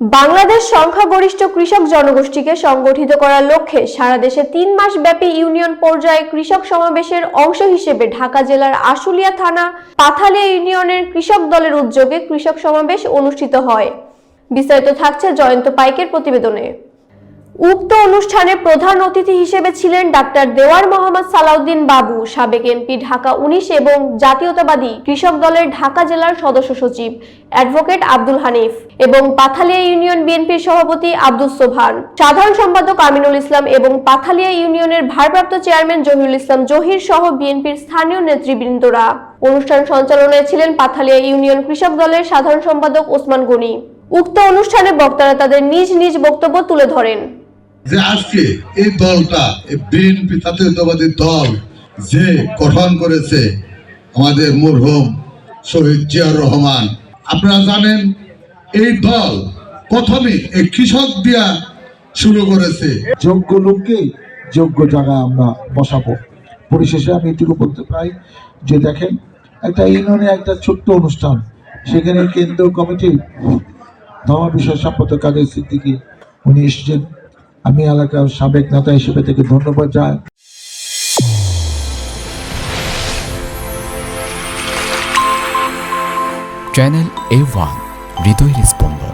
বাংলাদেশ সংখ্যাগরিষ্ঠ কৃষক জনগোষ্ঠীকে সংগঠিত করার লক্ষ্যে সারা দেশে তিন মাস ব্যাপী ইউনিয়ন পর্যায়ে কৃষক সমাবেশের অংশ হিসেবে ঢাকা জেলার আশুলিয়া থানা পাথালিয়া ইউনিয়নের কৃষক দলের উদ্যোগে কৃষক সমাবেশ অনুষ্ঠিত হয়। বিস্তারিত থাকছে জয়ন্ত পাইকের প্রতিবেদনে। উক্ত অনুষ্ঠানে প্রধান অতিথি হিসেবে ছিলেন ডাক্তার দেওয়ার মোহাম্মদ সালাউদ্দিন বাবু, সাবেক এমপি ঢাকা উনিশ এবং জাতীয়তাবাদী কৃষক দলের ঢাকা জেলার সদস্য সচিব অ্যাডভোকেট আব্দুল হানিফ এবং পাথালিয়া ইউনিয়ন বিএনপির সভাপতি আব্দুল সোভান সাধারণ সম্পাদক আমিনুল ইসলাম এবং পাথালিয়া ইউনিয়নের ভারপ্রাপ্ত চেয়ারম্যান জহিরুল ইসলাম জহির সহ বিএনপির স্থানীয় নেতৃবৃন্দরা। অনুষ্ঠান সঞ্চালনায় ছিলেন পাথালিয়া ইউনিয়ন কৃষক দলের সাধারণ সম্পাদক ওসমান গনি। উক্ত অনুষ্ঠানে বক্তারা তাদের নিজ নিজ বক্তব্য তুলে ধরেন। যে আজকে এই দলটা বিএনপি জাতীয়তাবাদী দল যে গঠন করেছে, আমাদের মরহুম শহীদ জিয়াউর রহমান। আপনারা জানেন, এই দল প্রথমে এই কৃষক দিয়া শুরু করেছে। যোগ্য লোককে যোগ্য জায়গায় আমরা বসাবো। পরিশেষে আমি এটুকু বলতে পাই যে দেখেন, একটা ইউনিয়নে একটা ছোট্ট অনুষ্ঠান, সেখানে কেন্দ্রীয় কমিটি ধর্ম বিষয় সম্পর্ক কাদের সিদ্দিকি উনি এসেছেন। আমি এলাকার সাবেক নেতা হিসেবে থেকে ধন্যবাদ জানাই। চ্যানেল এ ওয়ান হৃদয় স্পন্দন